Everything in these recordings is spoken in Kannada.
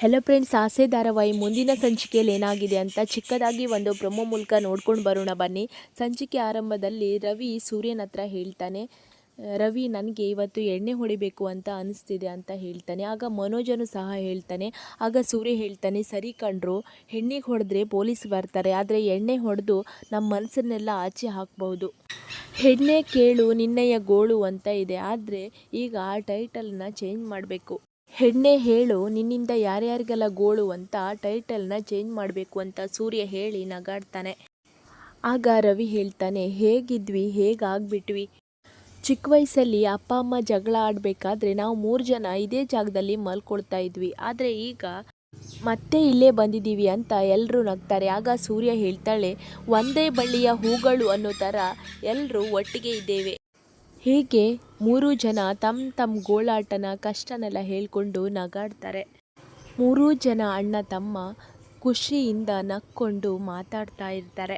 ಹೆಲೋ ಫ್ರೆಂಡ್ಸ್ ಆಸೆ ಧಾರಾವಾಹಿ ಮುಂದಿನ ಸಂಚಿಕೆಯಲ್ಲಿ ಏನಾಗಿದೆ ಅಂತ ಚಿಕ್ಕದಾಗಿ ಒಂದು ಪ್ರೊಮೋ ಮೂಲಕ ನೋಡ್ಕೊಂಡು ಬರೋಣ ಬನ್ನಿ. ಸಂಚಿಕೆ ಆರಂಭದಲ್ಲಿ ರವಿ ಸೂರ್ಯನ ಹತ್ರ ಹೇಳ್ತಾನೆ, ರವಿ, ನನಗೆ ಇವತ್ತು ಎಣ್ಣೆ ಹೊಡಿಬೇಕು ಅಂತ ಅನಿಸ್ತಿದೆ ಅಂತ ಹೇಳ್ತಾನೆ. ಆಗ ಮನೋಜನು ಸಹ ಹೇಳ್ತಾನೆ, ಆಗ ಸೂರ್ಯ ಹೇಳ್ತಾನೆ, ಸರಿ ಕಂಡ್ರು ಹೆಣ್ಣಿಗೆ ಹೊಡೆದ್ರೆ ಪೊಲೀಸ್ ಬರ್ತಾರೆ. ಆದರೆ ಎಣ್ಣೆ ಹೊಡೆದು ನಮ್ಮ ಮನಸ್ಸನ್ನೆಲ್ಲ ಆಚೆ ಹಾಕ್ಬಹುದು. ಹೆಣ್ಣೆ ಕೇಳು ನಿನ್ನೆಯ ಗೋಳು ಅಂತ ಇದೆ. ಆದರೆ ಈಗ ಆ ಟೈಟಲ್ನ ಚೇಂಜ್ ಮಾಡಬೇಕು. ಹೆಣ್ಣೆ ಹೇಳು, ನಿನ್ನಿಂದ ಯಾರ್ಯಾರಿಗೆಲ್ಲ ಗೋಳು ಅಂತ ಟೈಟಲ್ನ ಚೇಂಜ್ ಮಾಡಬೇಕು ಅಂತ ಸೂರ್ಯ ಹೇಳಿ ನಗಾಡ್ತಾನೆ. ಆಗ ರವಿ ಹೇಳ್ತಾನೆ, ಹೇಗಿದ್ವಿ? ಹೇಗಾಗ್ಬಿಟ್ವಿ? ಚಿಕ್ಕ ವಯಸ್ಸಲ್ಲಿ ಅಪ್ಪ, ಅಮ್ಮ ಜಗಳ ಆಡಬೇಕಾದ್ರೆ ನಾವು ಮೂರು ಜನ ಇದೇ ಜಾಗದಲ್ಲಿ ಮಲ್ಕೊಳ್ತಾ ಇದ್ವಿ. ಆದರೆ ಈಗ ಮತ್ತೆ ಇಲ್ಲೇ ಬಂದಿದ್ದೀವಿ ಅಂತ ಎಲ್ಲರೂ ನಗ್ತಾರೆ. ಆಗ ಸೂರ್ಯ ಹೇಳ್ತಾಳೆ, ಒಂದೇ ಬಳ್ಳಿಯ ಹೂಗಳು ಅನ್ನೋ ಥರ ಎಲ್ಲರೂ ಒಟ್ಟಿಗೆ ಇದ್ದೇವೆ. ಹೀಗೆ ಮೂರು ಜನ ತಮ್ಮ ತಮ್ಮ ಗೋಳಾಟನ ಕಷ್ಟನೆಲ್ಲ ಹೇಳ್ಕೊಂಡು ನಗಾಡ್ತಾರೆ. ಮೂರೂ ಜನ ಅಣ್ಣ ತಮ್ಮ ಖುಷಿಯಿಂದ ನಕ್ಕೊಂಡು ಮಾತಾಡ್ತಾ ಇರ್ತಾರೆ.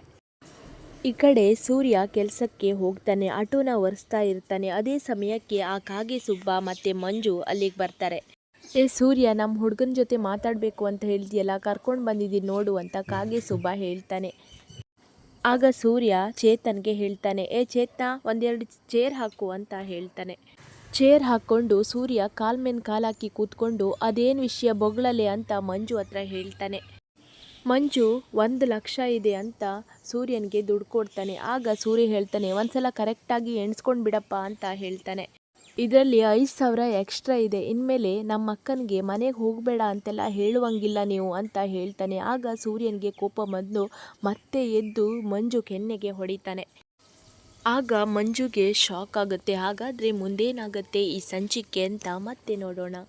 ಈ ಕಡೆ ಸೂರ್ಯ ಕೆಲಸಕ್ಕೆ ಹೋಗ್ತಾನೆ ಆಟೋನ ಒರೆಸ್ತಾ ಇರ್ತಾನೆ. ಅದೇ ಸಮಯಕ್ಕೆ ಆ ಕಾಗೆ ಸುಬ್ಬ ಮತ್ತು ಮಂಜು ಅಲ್ಲಿಗೆ ಬರ್ತಾರೆ. ಏ ಸೂರ್ಯ ನಮ್ಮ ಹುಡುಗನ ಜೊತೆ ಮಾತಾಡಬೇಕು ಅಂತ ಹೇಳ್ತೀಯಲ್ಲ, ಕರ್ಕೊಂಡು ಬಂದಿದ್ದೀನಿ ನೋಡು ಅಂತ ಕಾಗೆ ಸುಬ್ಬ ಹೇಳ್ತಾನೆ. ಆಗ ಸೂರ್ಯ ಚೇತನ್ಗೆ ಹೇಳ್ತಾನೆ, ಏ ಚೇತನ, ಒಂದೆರಡು ಚೇರ್ ಹಾಕು ಅಂತ ಹೇಳ್ತಾನೆ. ಚೇರ್ ಹಾಕ್ಕೊಂಡು ಸೂರ್ಯ ಕಾಲ್ ಮೇನ್ ಕಾಲ್ ಹಾಕಿ ಕೂತ್ಕೊಂಡು, ಅದೇನು ವಿಷಯ ಬೊಗಳಲೆ ಅಂತ ಮಂಜು ಹತ್ರ ಹೇಳ್ತಾನೆ. ಮಂಜು, ಒಂದು ಲಕ್ಷ ಇದೆ ಅಂತ ಸೂರ್ಯನಿಗೆ ದುಡ್ಡು ಕೊಡ್ತಾನೆ. ಆಗ ಸೂರ್ಯ ಹೇಳ್ತಾನೆ, ಒಂದ್ಸಲ ಕರೆಕ್ಟಾಗಿ ಎಣಿಸ್ಕೊಂಡು ಬಿಡಪ್ಪ ಅಂತ ಹೇಳ್ತಾನೆ. ಇದರಲ್ಲಿ ಐದು ಸಾವಿರ ಎಕ್ಸ್ಟ್ರಾ ಇದೆ. ಇನ್ಮೇಲೆ ನಮ್ಮ ಅಕ್ಕನಿಗೆ ಮನೆಗೆ ಹೋಗಬೇಡ ಅಂತೆಲ್ಲ ಹೇಳುವಂಗಿಲ್ಲ ನೀವು ಅಂತ ಹೇಳ್ತಾನೆ. ಆಗ ಸೂರ್ಯನಿಗೆ ಕೋಪ ಬಂದು ಮತ್ತೆ ಎದ್ದು ಮಂಜು ಕೆನ್ನೆಗೆ ಹೊಡಿತಾನೆ. ಆಗ ಮಂಜುಗೆ ಶಾಕ್ ಆಗುತ್ತೆ. ಹಾಗಾದರೆ ಮುಂದೇನಾಗುತ್ತೆ ಈ ಸಂಚಿಕೆ ಅಂತ ಮತ್ತೆ ನೋಡೋಣ.